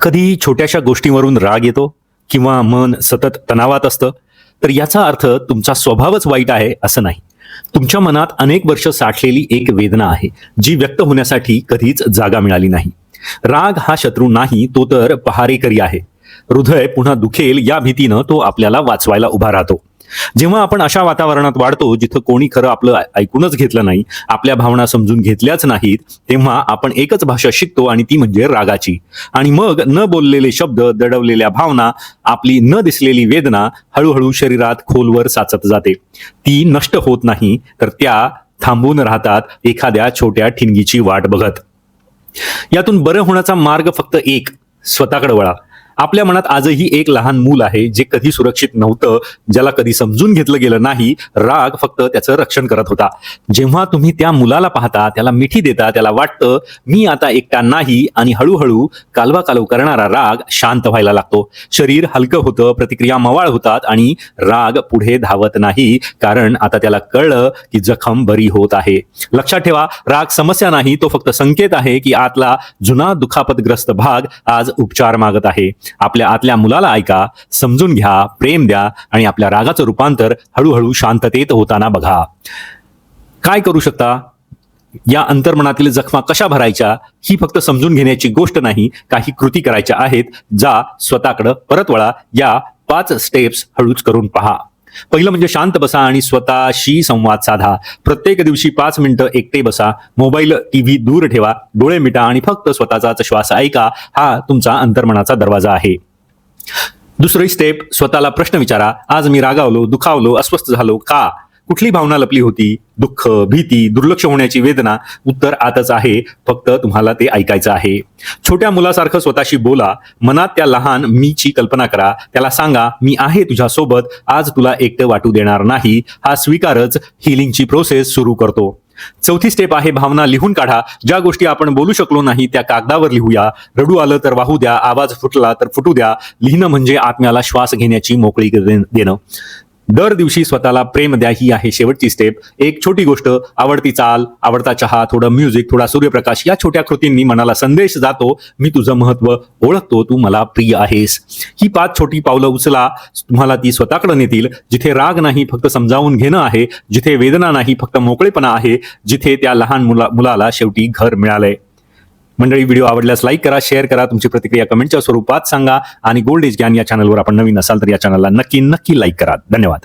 कधी छोट्याशा गोष्टीवरून राग येतो किंवा मन सतत तणावात असतं तर याचा अर्थ तुमचा स्वभावच वाईट आहे असं नाही. तुमच्या मनात अनेक वर्ष साठलेली एक वेदना आहे जी व्यक्त होण्यासाठी कधीच जागा मिळाली नाही. राग हा शत्रू नाही तो तर पहारेकरी आहे. हृदय पुन्हा दुखेल या भीतीनं तो आपल्याला वाचवायला उभा राहतो. जेव्हा आपण अशा वातावरणात वाढतो जिथं कोणी खरं आपलं ऐकूनच घेतलं नाही आपल्या भावना समजून घेतल्याच नाहीत तेव्हा आपण एकच भाषा शिकतो आणि ती म्हणजे रागाची. आणि मग न बोललेले शब्द दडवलेल्या भावना आपली न दिसलेली वेदना हळूहळू शरीरात खोलवर साचत जाते. ती नष्ट होत नाही तर त्या थांबून राहतात एखाद्या छोट्या ठिणगीची वाट बघत. यातून बरं होण्याचा मार्ग फक्त एक स्वतःकडे वळा. आपल्या मनात आजही एक लहान मूल आहे जे कधी सुरक्षित नव्हतं ज्याला कधी समजून घेतलं गेलं नाही राग फक्त त्याचं रक्षण करत होता. जेव्हा तुम्ही त्या मुलाला पाहता त्याला मिठी देता त्याला वाटतं मी आता एकटा नाही आणि हळूहळू कालवा कालव करणारा राग शांत व्हायला लागतो. शरीर हलकं होतं प्रतिक्रिया मवाळ होतात आणि राग पुढे धावत नाही. कारण आता त्याला कळलं की जखम बरी होत आहे. लक्षात ठेवा राग समस्या नाही तो फक्त संकेत आहे की आतला जुना दुखापतग्रस्त भाग आज उपचार मागत आहे. आपल्या आतल्या मुलाला ऐका समजून घ्या प्रेम द्या आणि आपल्या रागाचं रूपांतर हळूहळू शांततेत होताना बघा. काय करू शकता? या अंतर्मनातील जखमा कशा भरायच्या? ही फक्त समजून घेण्याची गोष्ट नाही काही कृती करायच्या आहेत जा स्वतःकडं परत वळा या पाच स्टेप्स हळूच करून पहा. पहिलं म्हणजे शांत बसा आणि स्वतःशी संवाद साधा. प्रत्येक दिवशी पाच मिनिटं एकटे बसा. मोबाईल टीव्ही दूर ठेवा. डोळे मिटा आणि फक्त स्वतःचाच श्वास ऐका. हा तुमचा अंतर्मनाचा दरवाजा आहे. दुसरी स्टेप स्वतःला प्रश्न विचारा. आज मी रागावलो दुखावलो अस्वस्थ झालो का? कुठली भावना लपली होती? दुःख भीती दुर्लक्ष होण्याची वेदना? उत्तर आतच आहे. फक्त तुम्हाला ते ऐकायचं आहे. छोट्या मुलासारखं स्वतःशी बोला. मनात त्या लहान मीची कल्पना करा. त्याला सांगा मी आहे तुझ्या सोबत आज तुला एकटं वाटू देणार नाही. हा स्वीकारच हिलिंगची प्रोसेस सुरू करतो. चौथी स्टेप आहे भावना लिहून काढा. ज्या गोष्टी आपण बोलू शकलो नाही त्या कागदावर लिहूया. रडू आलं तर वाहू द्या. आवाज फुटला तर फुटू द्या. लिहिणं म्हणजे आत्म्याला श्वास घेण्याची मोकळी दे- देणं. दर दिवशी स्वतःला प्रेम द्या ही आहे शेवटची स्टेप एक छोटी गोष्ट आवडती चाल आवडता चहा थोडं म्युझिक थोडा सूर्यप्रकाश या छोट्या कृतींनी मनाला संदेश जातो. मी तुझं महत्त्व ओळखतो तू मला प्रिय आहेस. ही पाच छोटी पावलं उचला तुम्हाला ती स्वतःकडे नेतील. जिथे राग नाही फक्त समजावून घेणं आहे. जिथे वेदना नाही फक्त मोकळेपणा आहे. जिथे त्या लहान मुला मुलाला शेवटी घर मिळालंय. मंडळी व्हिडिओ आवडल्यास लाईक करा शेअर करा तुमची प्रतिक्रिया कमेंटच्या स्वरूपात सांगा आणि गोल्ड एज ज्ञान या चॅनलवर आपण नवीन असाल तर या चॅनलला नक्की नक्की लाईक करा. धन्यवाद.